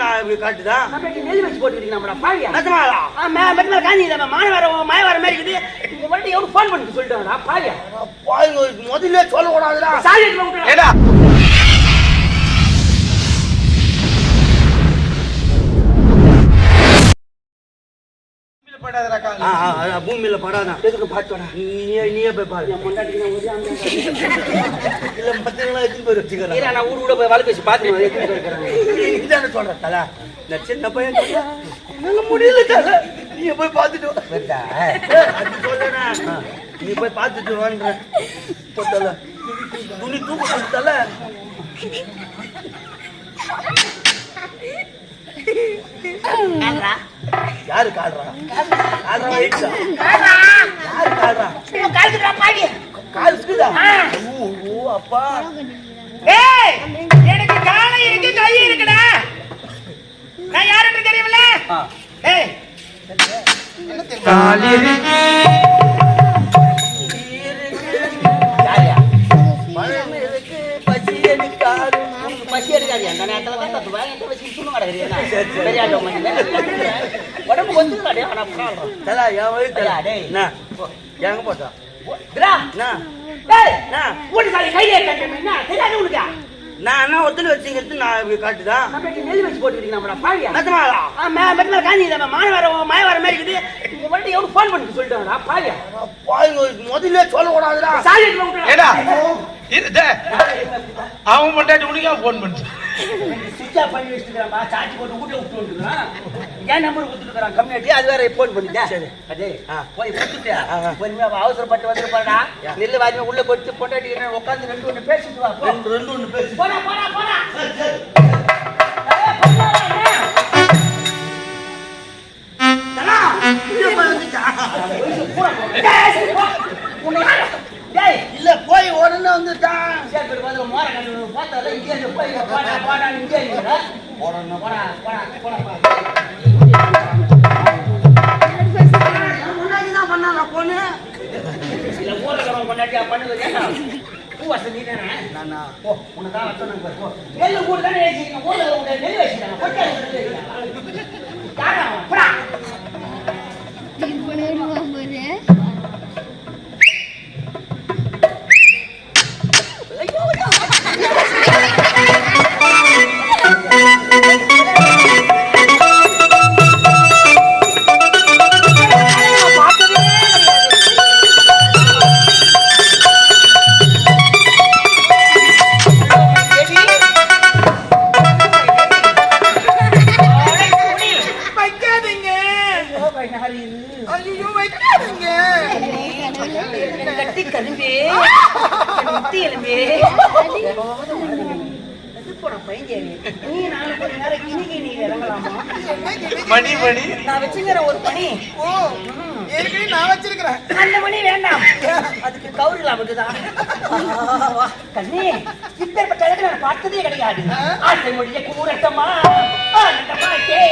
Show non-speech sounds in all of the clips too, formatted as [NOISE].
நான் இப்படி காட்டுதா? நெல் வச்சு பாவியா காந்தி மாய வர மாய வர மாதிரி இருக்குது. இந்த மட்டும் எவ்வளவு ஃபோன் பண்ணி சொல்லிட்டாங்கடா பாவியா முதல்ல சொல்லக்கூடாதுடா. சாரி. ஏடா பூமியில படாதான் எதுக்கு நீ நீயே- நீயே போய் பாரு. இல்ல மத்தவங்களாம் எடுத்து போய் வச்சுக்கிறேன் நான் ஊரு கூட போய் வலை பேசி பாத்துருவேன் எத்தனை பேர் இருக்கிறாங்க? நீதானே சொல்ற தல. இந்த சின்ன பையன் என்னால முடியல தல. நீ போய் பார்த்துட்டு வா. வருதா? அது சொல்றேன் நீ போய் பார்த்துட்டு வான்ற. போ தல. துணி தூக்க தல. ஏன்டா? யாரு காடுறா காடுறா ஏன்டா? யாரு காடுறா. கால் இருக்குதா. ஓ ஓ அப்பா. ஏய், எனக்கு காலை இருக்கு கை இருக்குடா. நான் யாருன்னு தெரியுமில்ல? ஆ. ஏய். இருக்கு. எடுக்காது அந்த நேரத்துல தான் என்கிட்ட வச்சு கிடக்குறீங்க பெரிய ஆட்டோ உடம்பு ஒத்துக்கலாடே ஆனா பரவாயில்ல தல என் வயிற்று ஐயா, டேய். என்ன எங்க போட்டா திரா என்ன டேய் என்ன ஓடி சாரி கையில கட்டமே என்ன தெரியாது உனக்கு நான் ஒருத்தர் வச்சுங்கிறது நான் இப்படி காட்டுதா நம்ம நெல் வச்சு போட்டுக்கிறீங்க நம்மள பாவியா நிஜமாடா ஆ, மே- மெட்ல காந்தி நம்ம மாய வர மாய வர மாதிரி இருக்குது மட்டும் எவ்வளவு ஃபோன் பண்ணி சொல்லிட்டாங்கடா பாவியா பாருங்க முதல்ல சொல்லக்கூடாதுடா டேய். அவன் பொண்டாட்டி உனக்கே ஃபோன் பண்ணிச்சு சுவிட்ச் ஆஃப் பண்ணி வச்சுக்கிறான்பா சார்ஜ் போட்டு வீட்டுல விட்டு வந்துக்கிறான் ஏன் நம்பர் கொடுத்துருக்கான் கம்யூனிட்டி அது வேற ஃபோன் பண்ணிட்டேன் சரி. அதே. போய் கொடுத்துட்டியா ஆ, ஆ. பொறுமையா அவ அவசரப்பட்டு வந்துருப்பாடா நெல்லு வாங்கி உள்ள போட்டு பொண்டாட்டி உட்காந்து ரெண்டு ஒண்ணு பேசிட்டு வா. ரெண்டு ஒண்ணு பேசி போடா. உன்னை? டேய், இல்ல போய் உடனே வந்துட்டான் சரி, சரி, வந்து மோர கண்டு பார்த்தா இங்கே இருந்து போய் போடா போடா இங்கே இருக்கிற போடா போடா போடா போடா. முன்னாடிதான் பண்ணான் பொண்ணு. இல்ல ஊரகரம் கொண்டாட்டியா பண்ணுது ஏன்னா பூ வசதி தானே நானா? போ உன்னை தான் வச்சோம் போ. நெல்லு கூட தானே ஊரில் நெல் வச்சுட்டாங்க யாரா? போடா. கரும்பே முட்டி எலும்பே. மணி மணி மணி. நான் வச்சுக்கிற ஒரு பணி ஓ ஏற்கனவே நான் வச்சிருக்கிறேன். அந்த மணி வேண்டாம். [LAUGHS] அதுக்கு கண்ணே. இப்பேற்பட்ட அழகு நான் பார்த்ததே கிடையாது. ஆசை மொழிய கூறட்டமா? ஆனந்தமா கே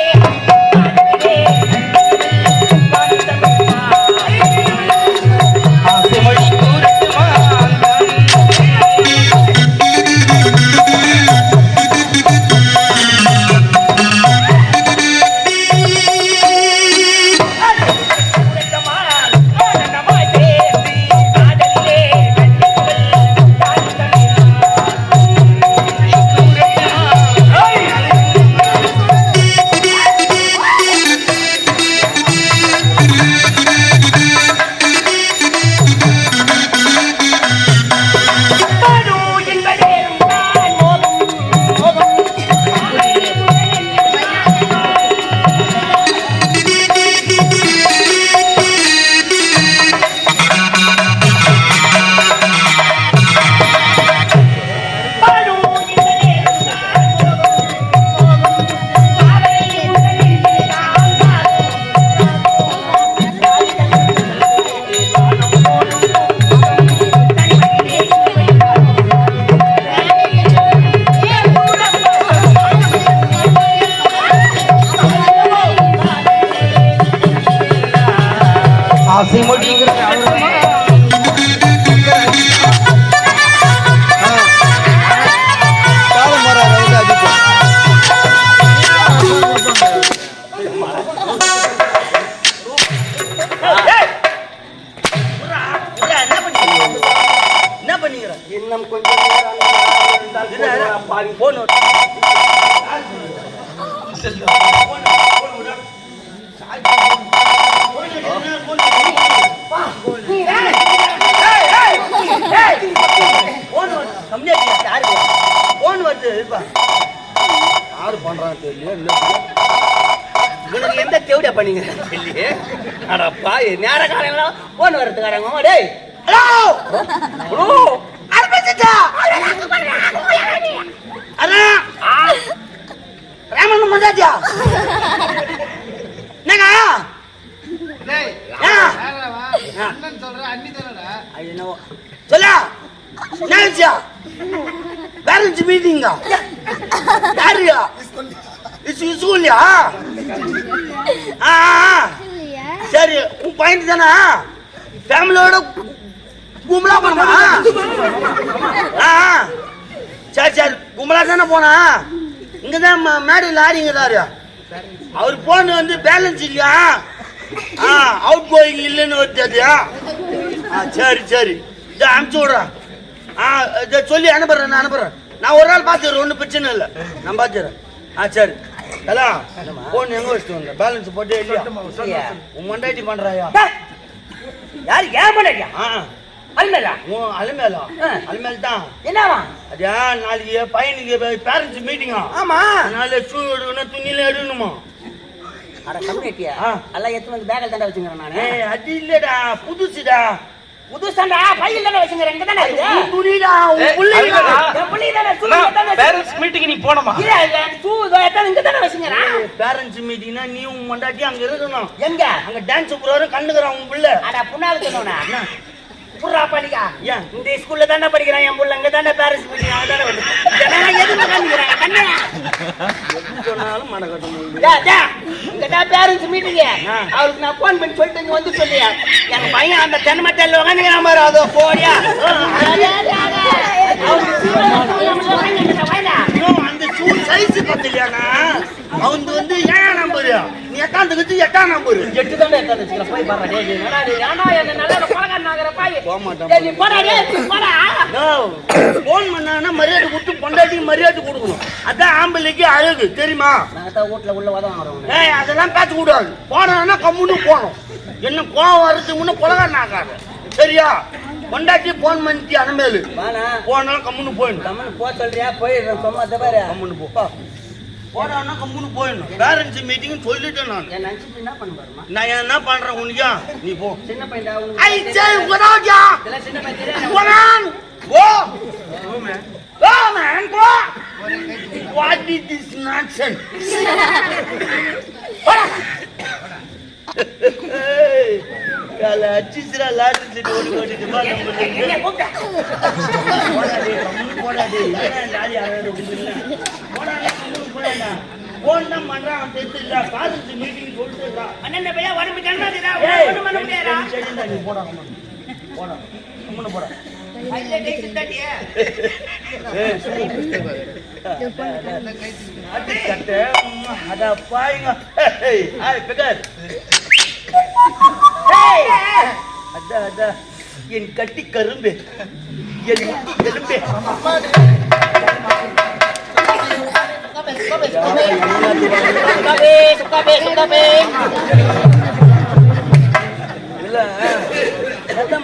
உனக்கு எந்த தேவடியா பண்ணீங்க தெரியலையே அடப்பா நேர காலம் போன் வரதுக்காரங்க டேய் ஹலோ ஹலோ அரபிச்சிட்டா மந்தாச்சியா [LAUGHS] என்னங்க? டேய், ஆ. வேறடா வா. அண்ணன் சொல்ற அண்ணி தானடா அது என்னவோ. சொல்ல. என்ன விஷயம் பேரண்ட்ஸ் மீட்டிங்கா? யாருயா? ஸ்கூல்லையா ஆ சரி உன் பையன் தானே? ஃபேமிலியோட கும்பலா போனா ஆ ஆ. சரி சரி. கும்பலா தானே போனா? இங்க தான் மேடையில் ஆடிங்க தாரு அவர் போன் வந்து பேலன்ஸ் இல்லையா? ஆ அவுட் கோயிங் இல்லைன்னு வருது ஆ சரி சரி. இதை அனுப்பிச்சு விட்றேன். ஆ இதை சொல்லி அனுப்புறேன் நான் அனுப்புறேன். நான் ஒரு நாள் பார்த்துக்கிறேன் ஒன்றும் பிரச்சனை இல்லை. நான் பார்த்துக்கிறேன். ஆ சரி. ஹலோ போன் எங்கே வச்சுட்டு வந்தேன் பேலன்ஸ் போட்டே? உன் மண்டாட்டி பண்றாயா? டேய், யார் ஏன் பண்ணா ஆ. அல்மேலா? உன் அலுமேலா. அலுமேல் தான் என்னவா? அதா நாளைக்கு பையனுக்கு பேரண்ட்ஸ் மீட்டிங்கா ஆமா. அதனால ஷூ எடுக்கணும் துணியில எடுக்கணுமா? அட கம்யூனிட்டியா. எல்லாம் எத்தனை வந்து பேக்கல் தாண்டா வச்சுக்கிறேன் நானு. ஏய் அது இல்லடா. புதுசுடா. புதுசாண்டா? பையில் தானே வச்சுக்கிறேன். இங்க தானே இருக்கு. உன் துணிடா உன் புள்ளைடா. என் புள்ளி தானே தானே பேரண்ட்ஸ் மீட்டிங் நீ போனமா? இல்ல ஷூ இங்க தானே வச்சுக்கிறேன். பேரண்ட்ஸ் மீட்டிங்னா நீ உன் மண்டாட்டி அங்க இருக்கணும். எங்க? அங்க டான்ஸ் ப்ரோகிராம் கண்டுக்கிறான் உன் புள்ள. அட புண்ணாக்கு சொன்னோனா புறா ஏன்? இந்த ஸ்கூல்ல தானே படிக்கிறான் என் புள்ள. இங்க தானே பேரண்ட்ஸ் மீட்டிங் அங்க தானே வந்து ஜனங்க எதுக்கு உட்காந்துக்கிறாங்க கண்ணே சொன்னாலும் மனக்கட்டம் இங்க தான் பேரண்ட்ஸ் மீட்டிங் ஆ. அவருக்கு நான் போன் பண்ணி சொல்லிட்டு இங்க வந்து சொல்லியா. என் பையன் அந்த தென்மட்டல்ல உட்காந்துக்கிறான் பாரு அதோ போடியா ஐயோ, அந்த ஷூ சைஸ் பத்தலையாண்ணா அவன் வந்து ஏழாம் நம்பர் நீ எட்டாம் தகுதி எட்டாம் நம்பர் எட்டு தானே வச்சுக்கிறேன் போய் பாரு டேய் டேய், என்னடா டேய், ஏன்டா என்ன நல்ல பழக்கம் நாகிற பாய்? போக மாட்டான். டேய், நீ போடா டேய் நீ போடா. போன் பண்ணாங்கன்னா மரியாதை கொடுத்து பொண்டாட்டிக்கு மரியாதை கொடுக்கணும். அதான் ஆம்பளைக்கு அழகு தெரியுமா? தான் வீட்ல உள்ள வாங்குறோம் ஏய் அதெல்லாம் பேச கூடாது. போனா கம்முன்னு போகணும். என்ன கோவம் வர்றதுக்கு முன்ன புலகாரன் ஆகாது சரியா? பொண்டாட்டி போன் பண்ணிட்டு அனமேலு. போனாலும் கம்முன்னு போயிடணும். கம்மன் போ சொல்றியா? போயிடுறேன் சும்மா தவிர கம்முன்னு போ. போனான்னா கம்முன்னு போயிடணும். பேரண்ட்ஸ் மீட்டிங் சொல்லிட்டேன் நான். என்ன பண்ண பாருமா நான் என்ன பண்றேன் உனக்கா நீ போ. சின்ன பையன்டா ஐ ya இதெல்லாம் சின்ன பையன் Come on go go man. go what is this nonsense [LAUGHS] போடா. ஏய், காலை அடிச்சுச்சுடா, லாட்டரி சீட்டு ஓடி ஓடிட்டு வா, நம்ம என்ன ரெண்டு. கூப்பிட்ட போடா டேய், கம்முனு போடா டேய். என்னடா லாரி யாராவது விட்டுருல? போடா டேய், கம்முனு போடாடா. போன் பண்றான், அவன் தெரிஞ்சுடா. parents meeting சொல்லிட்டுடா. அண்ணன் பையன் உடம்பு கண்ணாடிடா ஏய், ஒண்ணும் பண்ண முடியாதா சரி, சரிடா, நீ போடா. போடா, போடா. உம்மா, அட பாய்ங்க. அட, அட, என் கட்டி கரும்பு. என் முட்டி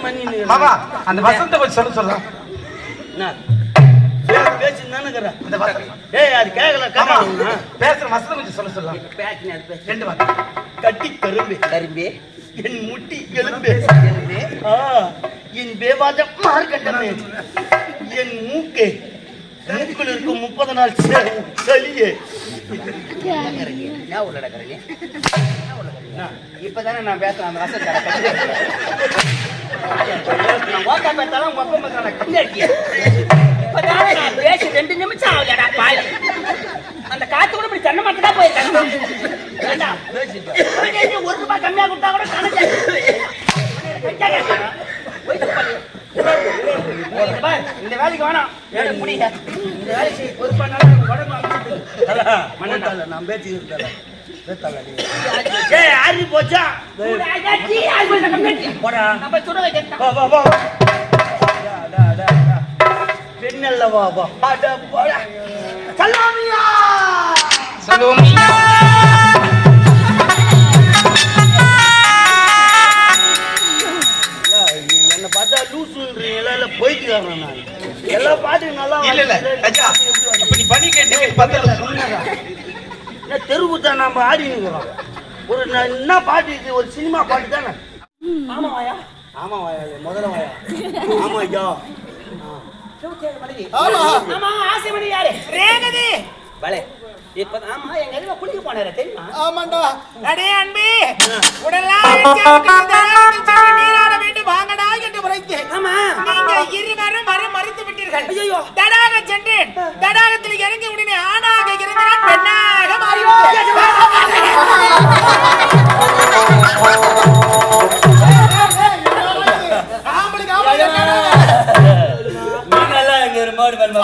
மணி மாமா அந்த வசந்த கொஞ்சம் சொல்ல கண்ணா பேசுற வசந்த கொஞ்சம் சொல்ல சொல்லலாம் ரெண்டு கட்டி கரும்பு. கரும்பி. என் முட்டி எலும்பே ஆ, என் பேவாதம் மார்க்கண்டமே. என் மூக்கே மூக்கில் இருக்கும் முப்பது நாள் சளியே. இப்பதானே நான் பேசுறேன் அந்த நான் பேசி ரெண்டு நிமிஷம் ஆகலடா பாய். அந்த காத்து கூட இப்படி தென்னை மரத்துக்கா போயிருக்காங்க ஒரு ரூபாய் கம்மியா கொடுத்தா கூட கணக்கு இந்த பாரு, இந்த வேலைக்கு வேணாம் வேலை முடிய இந்த வேலை செய்ய பொறுப்பானாலும் உடம்பு அமைச்சிட்டு நான் பேத்தால ஏய் ஆறி போச்சா? போடா. வா வா வா டா, டா, டா, டா. பெண்ணல்ல வா வா. அட போடா. சல்லாமியா! சொல்லுவோம் என்ன பார்த்தா லூசுன்றீங்களா? இல்ல போயிட்டுக்காரன் நான்? எல்லா பாட்டும் நல்லா இல்ல இல்ல. ஐயா இப்ப நீ பண்ணி கேட்டு பத்தல உண்மைதான். என்ன தெருவுத்த நம்ம ஆடி நிற்கிறோம் ஒரு என்ன பாட்டு இது? ஒரு சினிமா பாட்டு தானே? ஆமா வாயா. ஆமா வாயா இது முதல்ல வாயா. ஆமா ஐயா. ஆமா. ஆமா ஆசைமணி யாரு? ரேகதி. பலே. இப்ப ஆமா எங்க இதுல குளிக்க போனாரு தெரியுமா? ஆமாண்டா. அடே அன்பே உடலாம் நீராட வேண்டும் வாங்கடா என்று உரைத்தேன். ஆமா. நீங்க இருவரும் வர மறுத்து விட்டீர்கள். ஐயோ தடாக சென்றேன். தடாகத்தில் இறங்கி உடனே ஆணாக இருந்தால் பெண்ணாக ஒரு மாடு வருமா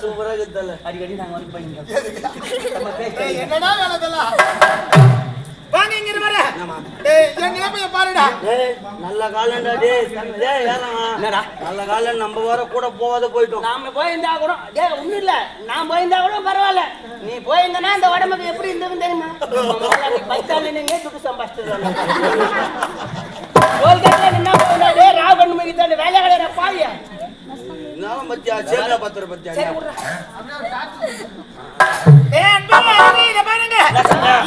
சூப்பரா இருக்குது தல அடிக்கடி நாங்க வந்து ஏய், என்னடா வேலை டேய், என் நிலைமைய பாருடா. டேய் நல்ல காலம்டா டேய் என்னடா? நல்ல காலம் நம்ம வர கூட போகாத போயிட்டோம். நாம போயிருந்தா கூட டேய் ஒண்ணும் இல்ல. நான் போயிருந்தா கூட பரவாயில்ல. நீ போயிருந்தனா இந்த உடம்புக்கு எப்படி இருந்தது தெரியுமா? பைத்தால நின்று துட்டு சம்பாதிச்சிருவாங்க கோல்கேட்ல நின்னா போயிருந்தா டேய் ராவ் பண்ணு மிகி தாண்டி வேலை கிடையாது பாவியா? நானும் பத்தியா? பத்திர பாருங்க.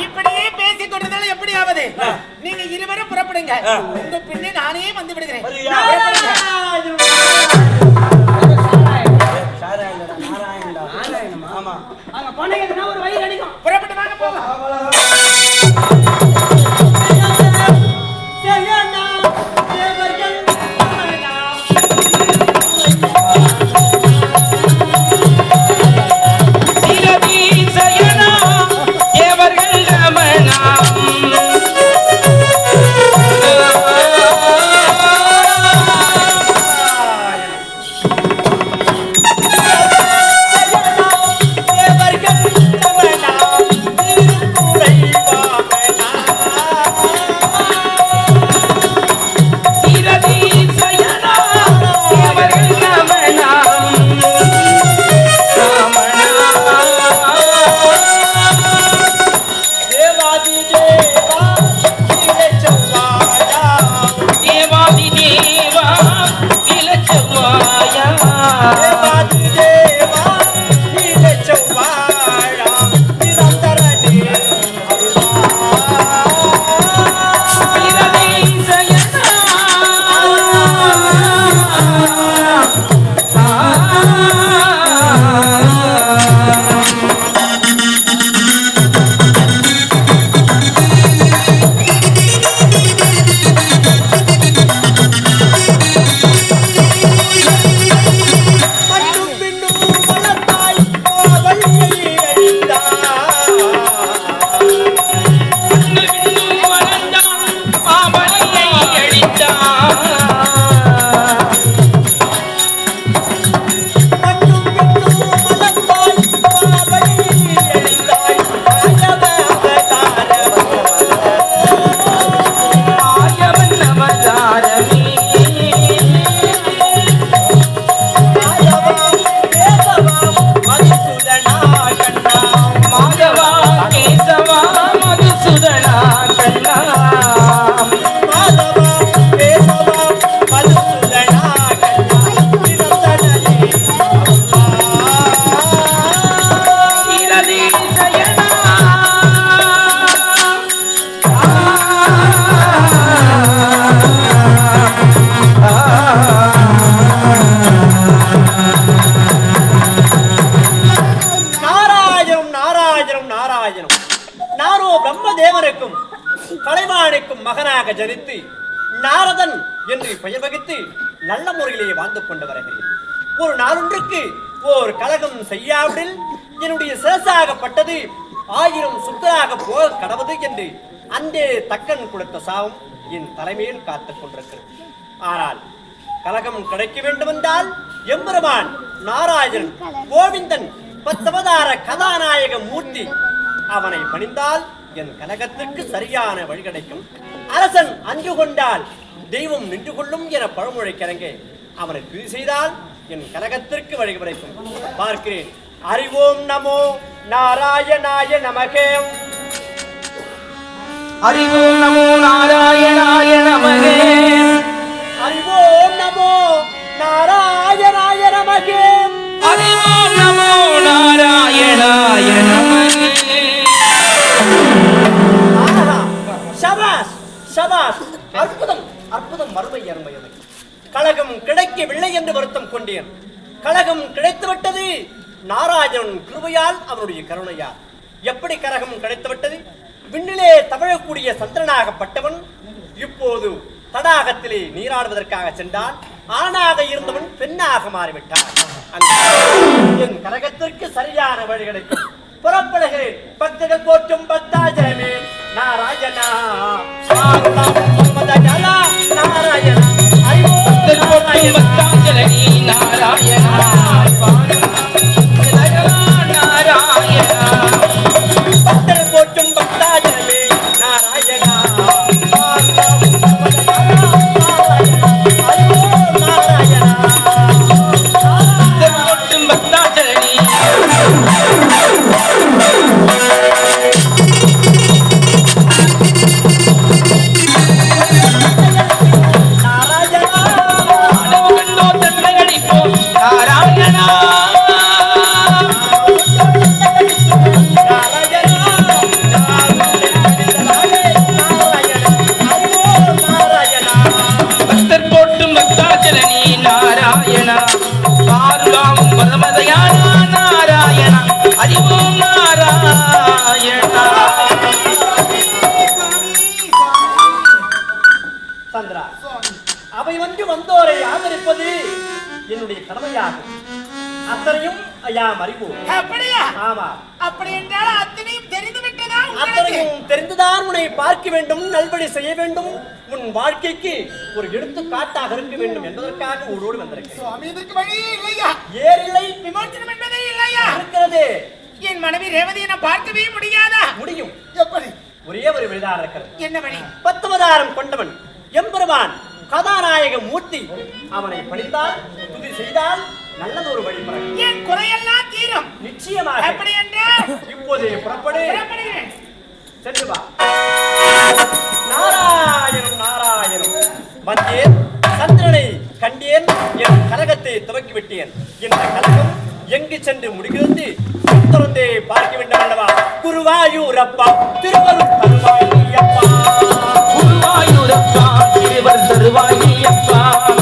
இப்படியே பேசி கொண்டிருந்தாலும் எப்படி ஆவது நீங்க இருவரும் புறப்படுங்க. உங்க பின்னே நானே வந்து விடுகிறேன். கூடாது என்று அன்றே தக்கன் கொடுத்த சாவும் என் தலைமையில் காத்துக் கொண்டிருக்கிறது. ஆனால் கலகம் கிடைக்க வேண்டுமென்றால் எம்பெருமான் நாராயணன் கோவிந்தன் பத்தவதார கதாநாயக மூர்த்தி அவனை பணிந்தால் என் கலகத்திற்கு சரியான வழி கிடைக்கும். அரசன் அஞ்சு கொண்டால் தெய்வம் நின்று கொள்ளும் என பழமொழி கிழங்க அவனை துதி செய்தால் என் கலகத்திற்கு வழி கிடைக்கும். பார்க்கிறேன். அறிவோம் நமோ நாராயணாய நமகே. அறிவோம் நமோ நாராயணாய நமகே. அறிவோம் நமோ நாராயணாய நமகே. அறிவோம் நமோ நாராயணாய நமகே. சபாஸ் சபாஸ் அற்புதம் அற்புதம் மறுமை அருமையது கழகம் கிடைக்கவில்லை என்று வருத்தம் கொண்டேன். கழகம் கிடைத்துவிட்டது. நாராயணன் கிருபையால் அவருடைய கருணையால். எப்படி கரகம் கிடைத்துவிட்டது? விண்ணிலே தவழக்கூடிய சந்திரனாகப்பட்டவன் இப்போது தடாகத்திலே நீராடுவதற்காக சென்றான். ஆணாக இருந்தவன் பெண்ணாக மாறிவிட்டான். என் கரகத்திற்கு சரியான வழி கிடைக்கும். புறப்படுகிறேன். பக்தர்கள் போற்றும் பக்தாஜனமே. நாராயணா நாராயணா. நாராயணா. அத்தனையும் யாம் அறிவோம் அப்படியா? ஆமா. அப்படி என்றால் அத்தனையும் தெரிந்து விட்டதா அத்தனையும் தெரிந்துதான் உன்னை பார்க்க வேண்டும் நல்வழி செய்ய வேண்டும். உன் வாழ்க்கைக்கு ஒரு எடுத்துக்காட்டாக இருக்க வேண்டும் என்பதற்காக ஊரோடு வந்திருக்கிறேன் சுவாமி இதற்கு வழியே இல்லையா? ஏறில்லை விமோச்சனம் என்பதே இல்லையா? இருக்கிறது. என் மனைவி ரேவதியை நான் பார்க்கவே முடியாதா? முடியும். எப்படி? ஒரே ஒரு விழுதாக இருக்கிறது. என்ன வழி? பத்துவதாரம் கொண்டவன் எம்பெருமான் கதாநாயக மூர்த்தி. அவனை படித்தால் துதி செய்தால் நல்லதொரு வழி பிறக்கும் என் குறையெல்லாம் தீரும்? நிச்சயமாக. எப்படி என்றால்? இப்போதே புறப்படு. புறப்படுகிறேன். சென்று வா. நாராயணம் நாராயணம். வந்தேன். சந்திரனை கண்டேன். என் கலகத்தை துவக்கி விட்டேன் இந்த கலகம் எங்கு சென்று முடிகிறது? தொடர்ந்தே பார்க்க வேண்டும் அல்லவா? குருவாயூரப்பா திருவருள் தருவாயூரப்பா குருவாயூரப்பா திருவர் தருவாயப்பா குருவாயூரப்பா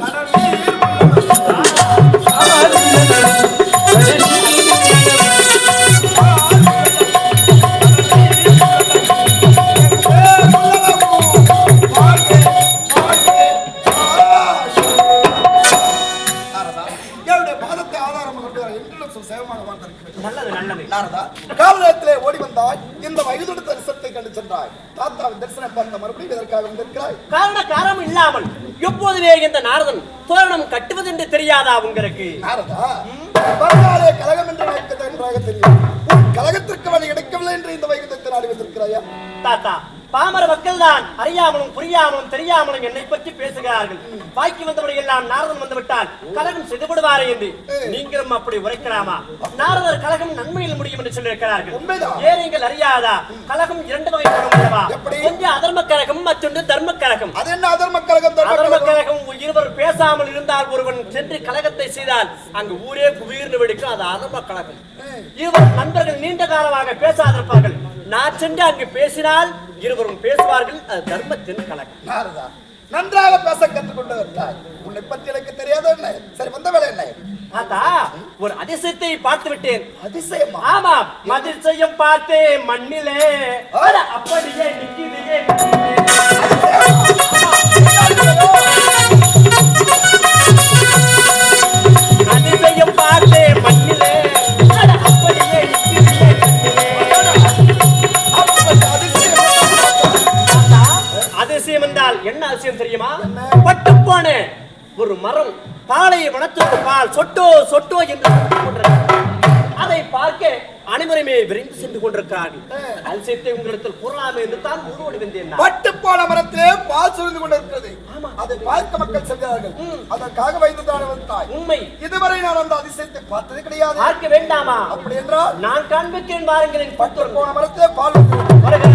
భారత இந்த நாரதன் தோரணம் கட்டுவதென்று தெரியாதா உங்களுக்கு? கழகம் என்று தெரியும் கழகத்திற்கு வழி எடுக்கவில்லை என்று இந்த வைகுந்தத்தை நாடி வந்திருக்கிறாயா தாத்தா பாமர மக்கள் தான் அறியாமலும் புரியாமலும் தெரியாமலும் என்னை பற்றி பேசுகிறார்கள். பாக்கி வந்தவரை எல்லாம் நாரதன் வந்துவிட்டால் கழகம் செய்துவிடுவாரே என்று. நீங்களும் அப்படி உரைக்கலாமா? நாரதர் கழகம் நன்மையில் முடியும் என்று சொல்லியிருக்கிறார்கள். ஏன் நீங்கள் அறியாதா? கழகம் இரண்டு வகைப்படும்? ஒன்று அதர்ம கழகம் மற்றொன்று தர்ம கழகம் அது என்ன அதர்ம கழகம் தர்ம கழகம் இருவர் பேசாமல் இருந்தால் ஒருவன் சென்று கழகத்தை செய்தால் அங்கு ஊரே குபீர்னு வெடிக்கும். அது அதர்ம கழகம் இருவர் நண்பர்கள் நீண்ட காலமாக பேசாதிருப்பார்கள். நான் சென்று அங்கு பேசினால் இருவரும் பேசுவார்கள். அது தர்மத்தின் நாரதா நன்றாக பேச கற்றுக்கொண்டு வருகிறாய் உன்னை பற்றி எனக்கு தெரியாத என்ன? சரி வந்த வேலை என்ன? தாத்தா ஒரு அதிசயத்தை பார்த்து விட்டேன். அதிசயமா? ஆமாம் அதிசயம் பார்த்தேன் மண்ணிலே. அப்படியே நிக்குதுயே பால் சொட்டோ சொட்டோ என்று. அதை பார்க்க அனைவருமே விரைந்து சென்று கொண்டிருக்கிறார்கள். அதிசயத்தை உங்களிடத்தில் கூறலாமே என்று தான் ஓடி வந்தேன். பட்டு போன மரத்திலே பால் சுரிந்து கொண்டிருக்கிறது. அதை பார்க்க மக்கள் செல்கிறார்கள். அதற்காக வைத்துதான் வந்தாய் உண்மை. இதுவரை நான் அந்த அதிசயத்தை பார்த்தது கிடையாது. பார்க்க வேண்டாமா? அப்படி என்றால் நான் காண்பிக்கிறேன் வாருங்கள். என் பட்டு போன மரத்திலே பால் வந்து வருக.